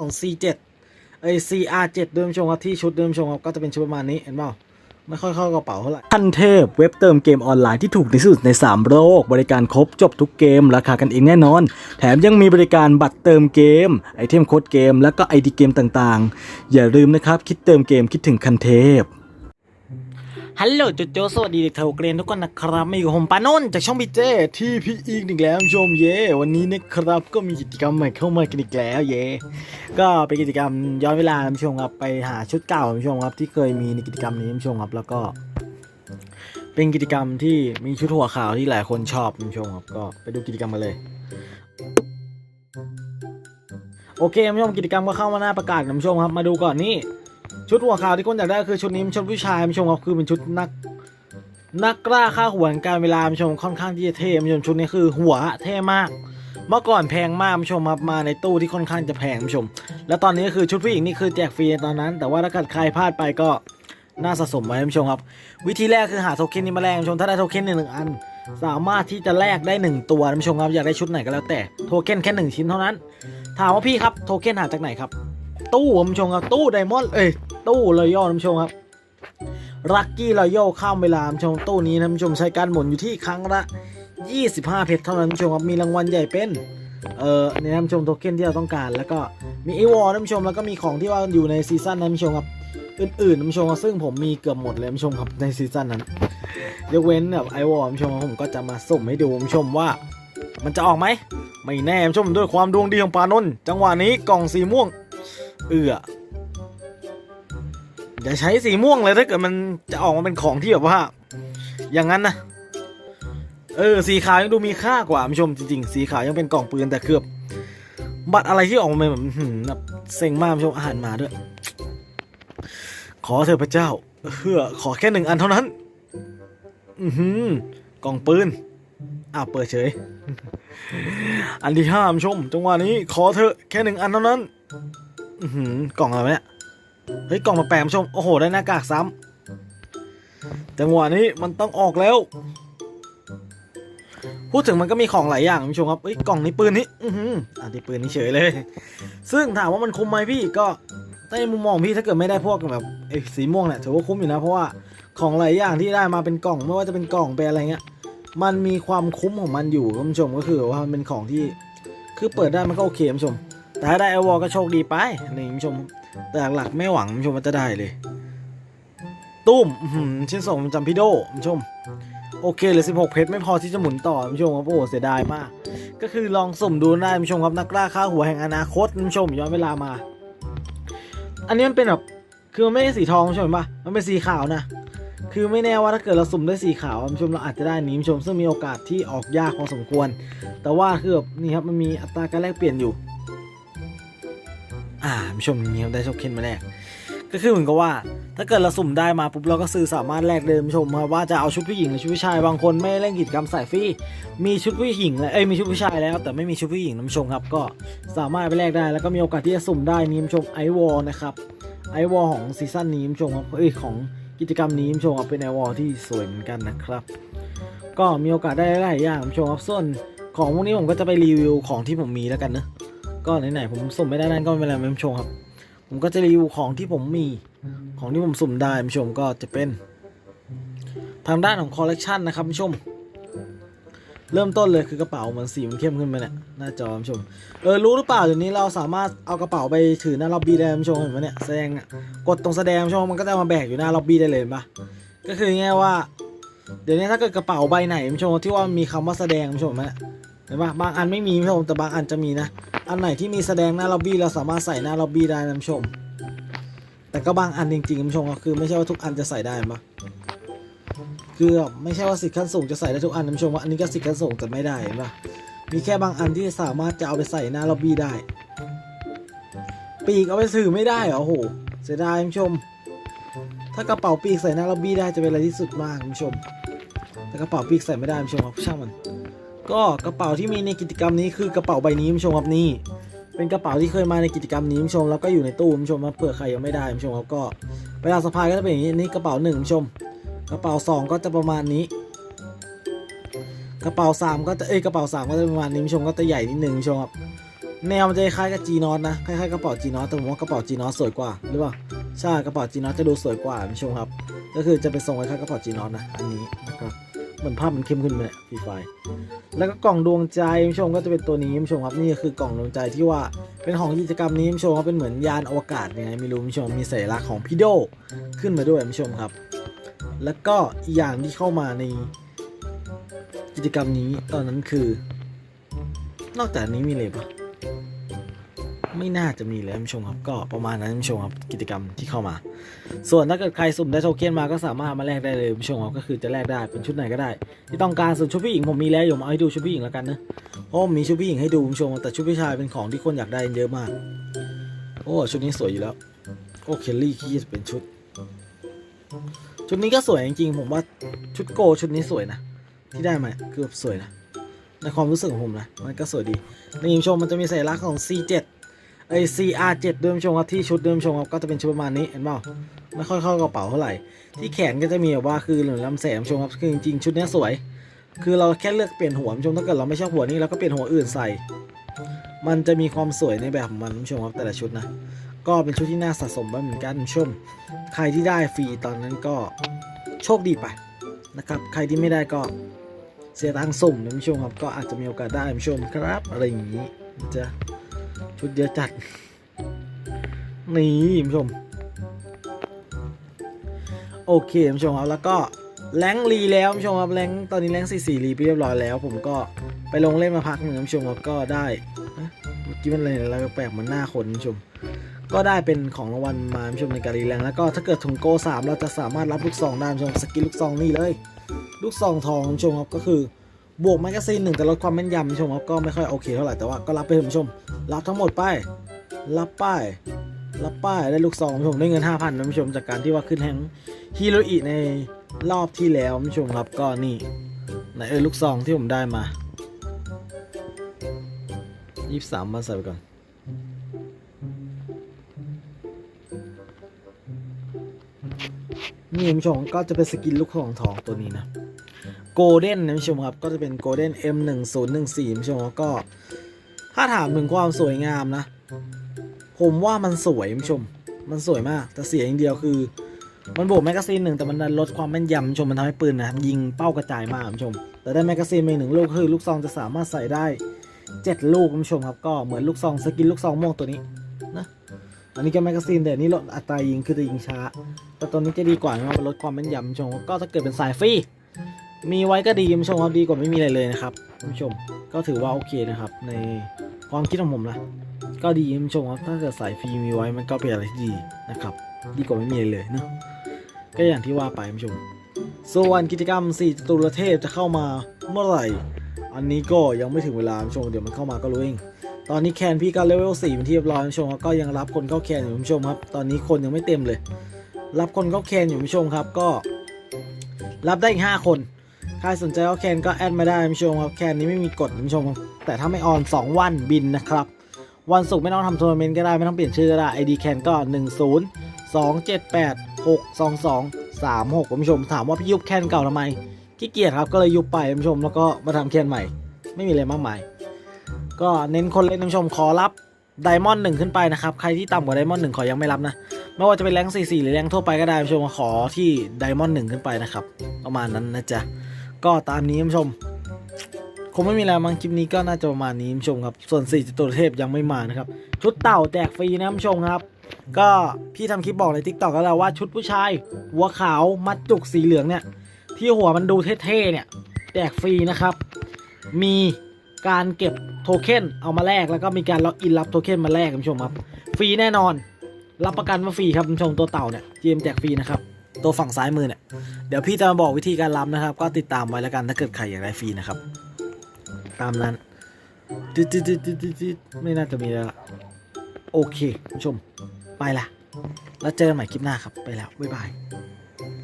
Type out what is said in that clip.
ของ C7 ไอ CR7 เดิมชมครับที่ชุดเดิมชมครับก็จะเป็นชุดประมาณนี้เห็นเปล่าไม่ค่อยเข้ากระเป๋าเท่าไหร่ทันเทพเว็บเติมเกมออนไลน์ที่ถูกที่สุดใน 3 โลก บริการครบจบทุกเกม ราคากันเองแน่นอน แถมยังมีบริการบัตรเติมเกม ไอเทมโค้ดเกม แล้วก็ไอดีเกมต่างๆ อย่าลืมนะครับ คิดเติมเกมคิดถึงคันเทพ ฮัลโหลโจโจสวัสดีเด็กเทวเกรนทุกคนนะครับมาอยู่กับผมปานนท์จากช่องบีเจที่พี่อีกหนึ่งแล้วคุณผู้ชมเย่วันนี้นะครับก็มีกิจกรรมใหม่เข้ามากันอีกแล้วเย่ก็เป็นกิจกรรมย้อนเวลาคุณผู้ชมครับไปหาชุดเก่าคุณผู้ชมครับที่เคยมีในกิจกรรมนี้คุณผู้ชมครับแล้วก็ เป็นกิจกรรมที่มีชุดหัวขาวที่หลายคนชอบคุณผู้ชมครับก็ไปดูกิจกรรมกันเลยโอเคคุณผู้ชมกิจกรรมก็เข้ามาหน้าประกาศคุณผู้ชมครับมาดูก่อนนี่ ชุดหัวขาวที่คนอยากได้คือชุดนี้เป็นชุดผู้ชายคุณผู้ชมครับคือเป็นชุดนัก นักกล้าฆ่าหัวแห่งการเวลาคุณผู้ชมค่อนข้างที่จะเท่คุณผู้ชมชุดนี้คือหัวเท่มาก เมื่อก่อนแพงมากคุณผู้ชมครับมาในตู้ที่ค่อนข้างจะแพงคุณผู้ชม แล้วตอนนี้ก็คือชุดผู้หญิงนี่คือแจกฟรีในตอนนั้น แต่ว่าถ้าเกิดใครพลาดไปก็น่าสะสมไว้คุณผู้ชมครับ วิธีแรกคือหาโทเค็นนี้มาแลกคุณผู้ชมถ้าได้โทเค็นหนึ่งอัน สามารถที่จะแลกได้หนึ่งตัวคุณผู้ชมครับอยากได้ชุดไหนก็แล้วแต่โทเค็นแค่หนึ่งชิ้นเท่านั้น ถามว่าพี่ครับโทเค็นหาจากไหนครับ ตู้คุณผู้ชมครับตู้ไดมอนด์เอ้ย ตู้รอยย่อคุณผู้ชมครับลัคกี้รอยย่ข้ามเวลาคุณผู้ชมตู้นี้นะคุณผู้ชมใช้การหมุนอยู่ที่ครั้งละ 25 เพชรเท่านั้นคุณผู้ชมครับมีรางวัลใหญ่เป็นเอ่อเนี่ยนผู้ชมโทเค็นที่เราต้องการ แล้วก็มีไอวอลนะคุณผู้ชมแล้วก็มีของที่ว่าอยู่ในซีซั่นนั้นผู้ชมครับอื่นๆคุณผู้ชมครับซึ่งผมมีเกือบหมดเลยคุณผู้ชมครับในซีซั่นนั้นยกเว้นแบบไอวอลคุณผู้ชมผมก็จะมาสุ่มให้ดูคุณผู้ชมว่ามันจะออกไหมไม่แน่คุณผู้ชมด้วยความดวงดีของปานนท์จังหวะนี้กล่องสีม่วง เอือ อย่าใช้สีม่วงเลยถ้าเกิดมันจะออกมาเป็นของที่แบบว่า อย่างนั้นนะเออสีขาวยังดูมีค่ากว่าผู้ชมจริงๆ สีขาวยังเป็นกล่องปืนแต่คือแบบบัตรอะไรที่ออกมาแบบแบบเซ็งมากผู้ชมอาหารมาด้วย ขอเถอะพระเจ้าเพื่อขอแค่หนึ่งอันเท่านั้น อือหือกล่องปืนอ้าวเปิดเฉย อันที่ห้าผู้ชมจังหวะนี้ขอเถอะแค่หนึ่งอันเท่านั้น อือหือกล่องอะไรเนี่ย เฮ้ยกล่องมาแปลกๆคุณผู้ชม โอ้โห ได้หน้ากากซ้ำจังหวะนี้มันต้องออกแล้ว พูดถึงมันก็มีของหลายอย่างคุณผู้ชมครับเอ้ยกล่องนี้ปืนนี้ อือหืออะที่ปืนนี้เฉยเลย ซึ่งถามว่ามันคุ้มไหมพี่ก็ในมุมมองพี่ถ้าเกิดไม่ได้พวกแบบไอ้สีม่วงเนี่ยถือว่าคุ้มอยู่นะเพราะว่าของหลายอย่างที่ได้มาเป็นกล่องไม่ว่าจะเป็นกล่องเป็นอะไรเงี้ยมันมีความคุ้มของมันอยู่คุณผู้ชมก็คือว่ามันเป็นของที่คือเปิดได้มันก็โอเคคุณผู้ชม แต่ถ้าได้ไอวอลก็โชคดีไปนี่คุณผู้ชม แต่หลักๆไม่หวังชมว่าจะได้เลย ตุ้มอื้อหือชิ้นส่งจำพี่โดชม โอเคเหลือ16 เพชรไม่พอที่จะหมุนต่อชมครับโอ้โหเสียดายมาก ก็คือลองสุ่มดูได้ชมครับนักล่าค่าหัวแห่งอนาคตชมย้อนเวลามา อันนี้มันเป็นแบบคือมันไม่ใช่สีทองชมเห็นปะมันเป็นสีขาวนะคือไม่แน่ว่าถ้าเกิดเราสุ่มได้สีขาวชมเราอาจจะได้นี้ชมซึ่งมีโอกาสที่ออกยากพอสมควร แต่ว่าคือแบบนี่ครับมันมีอัตราการแลกเปลี่ยนอยู่ อ่าผู้ชมนี่ครับได้โชคเคนมาแรกก็คือเหมือนกับว่า ถ้าเกิดเราสุ่มได้มาปุ๊บเราก็ซื้อสามารถแลกเดิมคุณผู้ชมครับว่าจะเอาชุดผู้หญิงหรือชุดผู้ชายบางคนไม่เล่นกิจกรรมสายฟรีมีชุดผู้หญิงแล้วเอ้ยมีชุดผู้ชายแล้ว แต่ไม่มีชุดผู้หญิงนะคุณผู้ชมครับ ก็สามารถไปแลกได้แล้วก็มีโอกาสที่จะสุ่มได้นี่คุณผู้ชมไอวอลนะครับไอวอลของซีซั่นนี้คุณผู้ชมครับเอ้ยของกิจกรรมนี้คุณผู้ชมครับเป็นไอวอลที่สวยเหมือนกันนะครับ ก็มีโอกาสได้หลายอย่างคุณผู้ชมครับส่วนของพวกนี้ผมก็จะไปรีวิวของที่ผมมีแล้วกันเนอะ ก็ไหนๆผมสุ่มไม่ได้นั่นก็ไม่เป็นไรคุณผู้ชมครับ ผมก็จะรีวิวของที่ผมมีของที่ผมสุ่มได้คุณผู้ชมก็จะเป็น ทางด้านของคอลเลกชันนะครับคุณผู้ชม เริ่มต้นเลยคือกระเป๋าเหมือนสีมันเข้มขึ้นไปเนี่ยหน้าจอคุณผู้ชมเออรู้หรือเปล่าเดี๋ยวนี้เราสามารถเอากระเป๋าไปถือหน้าล็อบบี้ได้คุณผู้ชมเห็นไหมเนี่ยแสดงกดตรงแสดงคุณผู้ชมมันก็จะมาแบกอยู่หน้าล็อบบี้ได้เลยเห็นปะก็คือง่ายว่า เดี๋ยวนี้ถ้าเกิดกระเป๋าใบไหนคุณผู้ชมที่ว่ามีคำว่าแสดงคุณผู้ชมเนไหม เนี่ยเห็นปะบางอันไม่มีคุณผู้ชมแต่บางอันจะมีนะ อันไหนที่มีแสดงหน้าล็อบบี้เราสามารถใส่หน้าล็อบบี้ได้นะผู้ชม แต่ก็บางอันจริงๆคุณผู้ชมก็คือไม่ใช่ว่าทุกอันจะใส่ได้ปะคือไม่ใช่ว่าสิทธิ์ขั้นสูงจะใส่ได้ทุกอันนะคุณผู้ชมว่าอันนี้ก็สิทธิ์ขั้นสูงแต่ไม่ได้เห็นปะมีแค่บางอันที่สามารถจะเอาไปใส่หน้าล็อบบี้ได้ปีกเอาไปถือไม่ได้เหรอโอ้โหเสียดายคุณผู้ชม ถ้ากระเป๋าปีกใส่หน้าล็อบบี้ได้จะเป็นอะไรที่สุดมากคุณผู้ชม แต่กระเป๋าปีกใส่ไม่ได้คุณผู้ชมครับช่างมัน ก็กระเป๋าที่มีในกิจกรรมนี้คือกระเป๋าใบนี้ผู้ชมครับนี่เป็นกระเป๋าที่เคยมาในกิจกรรมนี้ผู้ชมแล้วก็อยู่ในตู้ผู้ชมครับเผื่อใครยังไม่ได้ผู้ชมครับก็เวลาสะพายก็จะเป็นอย่างนี้นี่กระเป๋าหนึ่งผู้ชม กระเป๋าสองก็จะประมาณนี้ กระเป๋าสามก็จะเอ้ยกระเป๋าสามก็จะประมาณนี้ผู้ชมก็จะใหญ่นิดนึงผู้ชมครับแนวมันจะคล้ายกับจีนอสนะคล้ายๆกระเป๋าจีนอสแต่ผมว่ากระเป๋าจีนอสสวยกว่าหรือเปล่าใช่กระเป๋าจีนอสจะดูสวยกว่าผู้ชมครับ ก็คือจะเป็นทรงคล้ายๆกระเป๋าจีนอสนะอันนี้นะครับ เหมือนภาพมันเข้มขึ้นไปเลยฟรีไฟแล้วก็กล่องดวงใจคุณผู้ชมก็จะเป็นตัวนี้คุณผู้ชมครับนี่คือกล่องดวงใจที่ว่าเป็นของกิจกรรมนี้คุณผู้ชมครับเป็นเหมือนยานอวกาศยังไงไม่รู้คุณผู้ชมมีสัญลักษณ์ของพี่โดขึ้นมาด้วยคุณผู้ชมครับ แล้วก็อีกอย่างที่เข้ามาในกิจกรรมนี้ตอนนั้นคือ นอกจากนี้มีเลยปะ ไม่น่าจะมีเลยท่านผู้ชมครับก็ประมาณนั้นท่านผู้ชมครับกิจกรรมที่เข้ามา ส่วนถ้าเกิดใครสุ่มได้โทเค็นมาก็สามารถมาแลกได้เลยท่านผู้ชมครับก็คือจะแลกได้เป็นชุดไหนก็ได้ ที่ต้องการส่วนชุดผู้หญิงผมมีแล้วเดี๋ยวผมเอาให้ดูชุดผู้หญิงแล้วกันนะเพราะผมมีชุดผู้หญิงให้ดูคุณผู้ชมแต่ชุดผู้ชายเป็นของที่คนอยากได้เยอะมาก โอ้ชุดนี้สวยอยู่แล้วโอ้เคลลี่ที่จะเป็นชุด ชุดนี้ก็สวยจริงๆผมว่าชุดโกชุดนี้สวยนะที่ได้มาคือบสวยนะในความรู้สึกของผมนะ มันก็สวยดีในี่คุณผู้ชมมันจะมีสัญลักษณ์ของ C7 ไอ CR7 ด้วยคุณผู้ชมครับที่ชุดเด้วยคุณผู้ชมครับก็จะเป็นชุดประมาณนี้เห็นเปล่าไม่ค่อยเข้ากระเป๋าเท่าไหร่ ที่แขนก็จะมีแบบว่าคือเหมือลำแสงชมครับคือจริงๆชุดนี้สวย คือเราแค่เลือกเปลี่ยนหัวชมถ้าเกิดเราไม่ชอบหัวนี้เราก็เปลี่ยนหัวอื่นใส่ มันจะมีความสวยในแบบของมันชมครับแต่ละชุดนะก็เป็นชุดที่น่าสะสมบ้างเหมือนกันชม ใครที่ได้ฟรีตอนนั้นก็โชคดีไปนะครับใครที่ไม่ได้ก็เสียตังค์สุ่มนะคุณผู้ชมครับก็อาจจะมีโอกาสได้คุณผู้ชมครับอะไรอย่างนี้จะ ชุดเยอะจัด นี่คุณผู้ชม โอเคคุณผู้ชมครับแล้วก็แรงรีแล้วคุณผู้ชมครับแรงตอนนี้แรงสี่สี่รีไปเรียบร้อยแล้ว ผมก็ไปลงเล่นมาพักหนึ่งคุณผู้ชมครับก็ได้เมื่อกี้มันอะไรอะไรแปลกเหมือนหน้าคนคุณผู้ชม ก็ได้เป็นของรางวัลมาคุณผู้ชมในการรีแรงแล้วก็ถ้าเกิดถึงโกสามเราจะสามารถรับลูกซองได้คุณผู้ชมสกิลลูกซองนี่เลย ลูกซองทองคุณผู้ชมครับก็คือ บวกแมกกาซีนหนึ่งแต่ลดความแม่นยำชมครับก็ไม่ค่อยโอเคเท่าไหร่แต่ว่าก็รับไปคุณผู้ชม รับทั้งหมดไป รับป้ายรับป้ายได้ลูกซองคุณผู้ชมได้เงิน 5,000นะคุณผู้ชมจากการที่ว่าขึ้นแฮงฮีโรอีในรอบที่แล้วคุณผู้ชมครับก็นี่ไหนเออลูกซองที่ผมได้มา 23มาใส่ไปก่อนนี่คุณผู้ชมก็จะเป็นสกินลูกของทองตัวนี้นะ โกลเด้นนะคุณผู้ชมครับ ก็จะเป็นโกลเด้น M1014 คุณผู้ชมก็ถ้าถามถึงความสวยงามนะ ผมว่ามันสวยคุณผู้ชม มันสวยมาก แต่เสียอย่างเดียวคือ มันโบกแมกกาซีนหนึ่งแต่มันลดความแม่นยำคุณผู้ชมมันทำให้ปืนนะยิงเป้ากระจายมากคุณผู้ชม แต่ได้แมกกาซีนมาหนึ่งลูกคือ ลูกซองจะสามารถใส่ได้เจ็ดลูกคุณผู้ชมครับก็เหมือนลูกซองสกินลูกซองม่วงตัวนี้นะอันนี้ก็แมกกาซีนแต่อันนี่ลดอัตรายิงคือจะยิงช้า แต่ตัวนี้จะดีกว่านะมันลดความแม่นยำคุณผู้ชมก็ถ้าเกิดเป็นสายฟรี มีไว้ก็ดีคุณผู้ชมครับดีกว่าไม่มีอะไรเลยนะครับคุณผู้ชมก็ถือว่าโอเคนะครับ ในความคิดของผมนะก็ดีคุณผู้ชมครับถ้าเกิดสายฟรีมีไว้มันก็เป็นอะไรที่ดีนะครับ ดีกว่าไม่มีอะไรเลยเนาะก็อย่างที่ว่าไปคุณผู้ชมส่วนกิจกรรม4จตุรเทพจะเข้ามาเมื่อไหร่ อันนี้ก็ยังไม่ถึงเวลาคุณผู้ชมเดี๋ยวมันเข้ามาก็รู้เองตอนนี้แคนพี่ก็เลเวล4เป็นที่เรียบร้อยคุณผู้ชมครับก็ยังรับคนเข้าแคนอยู่คุณผู้ชมครับตอนนี้คนยังไม่เต็มเลย รับคนเข้าแคนอยู่คุณผู้ชมครับก็ รับได้อีก5คน ใครสนใจเข้าแคนก็แอดมาได้คุณผู้ชมครับแคนนี้ไม่มีกฎคุณผู้ชม แต่ถ้าไม่ออน 2 วันบินนะครับ วันศุกร์ไม่ต้องทำทัวร์นาเมนต์ก็ได้ไม่ต้องเปลี่ยนชื่อก็ได้ ID แคนก็ 1 0 2 7 8 6 2 2 3 6คุณผู้ชมถามว่าพี่ยุบแคนเก่าทำไมขี้เกียจครับก็เลยยุบไปคุณผู้ชมแล้วก็มาทำแคนใหม่ ไม่มีอะไรมากมาย ก็เน้นคนเล่นคุณผู้ชมขอรับไดมอนด์หนึ่งขึ้นไปนะครับ ใครที่ต่ำกว่าไดมอนด์หนึ่งขอยังไม่รับนะ ไม่ว่าจะเป็นแรง 44 หรือแรงทั่วไปก็ได้ผู้ชมขอที่ไดมอนด์หนึ่งขึ้นไปนะครับ ประมาณนั้นนะจ๊ะ ก็ตามนี้คุณผู้ชมคงไม่มีอะไรมั้งคลิปนี้ก็น่าจะประมาณนี้คุณผู้ชมครับ ส่วน4จตุรเทพยังไม่มานะครับ ชุดเต่าแจกฟรีนะคุณผู้ชมครับ ก็พี่ทำคลิปบอกในทิกตอกก็แล้วว่าชุดผู้ชายหัวขาวมัดจุกสีเหลืองเนี่ย ที่หัวมันดูเท่ๆเนี่ยแจกฟรีนะครับ มีการเก็บโทเค็นเอามาแลกแล้วก็มีการล็อกอินรับโทเค็นมาแลกคุณผู้ชมครับ ฟรีแน่นอน รับประกันว่าฟรีครับคุณผู้ชมตัวเต่าเนี่ยเจมแจกฟรีนะครับ ตัวฝั่งซ้ายมือเนี่ยเดี๋ยวพี่จะมาบอกวิธีการล้ำนะครับ ก็ติดตามไว้แล้วกันถ้าเกิดใครอยากได้ฟรีนะครับ ตามนั้นจิ๊ดจิ๊ดจิ๊ดจิ๊ดไม่น่าจะมีแล้วโอเคคุณผู้ชมไปละแล้วเจอกันใหม่คลิปหน้าครับไปแล้วบ๊ายบาย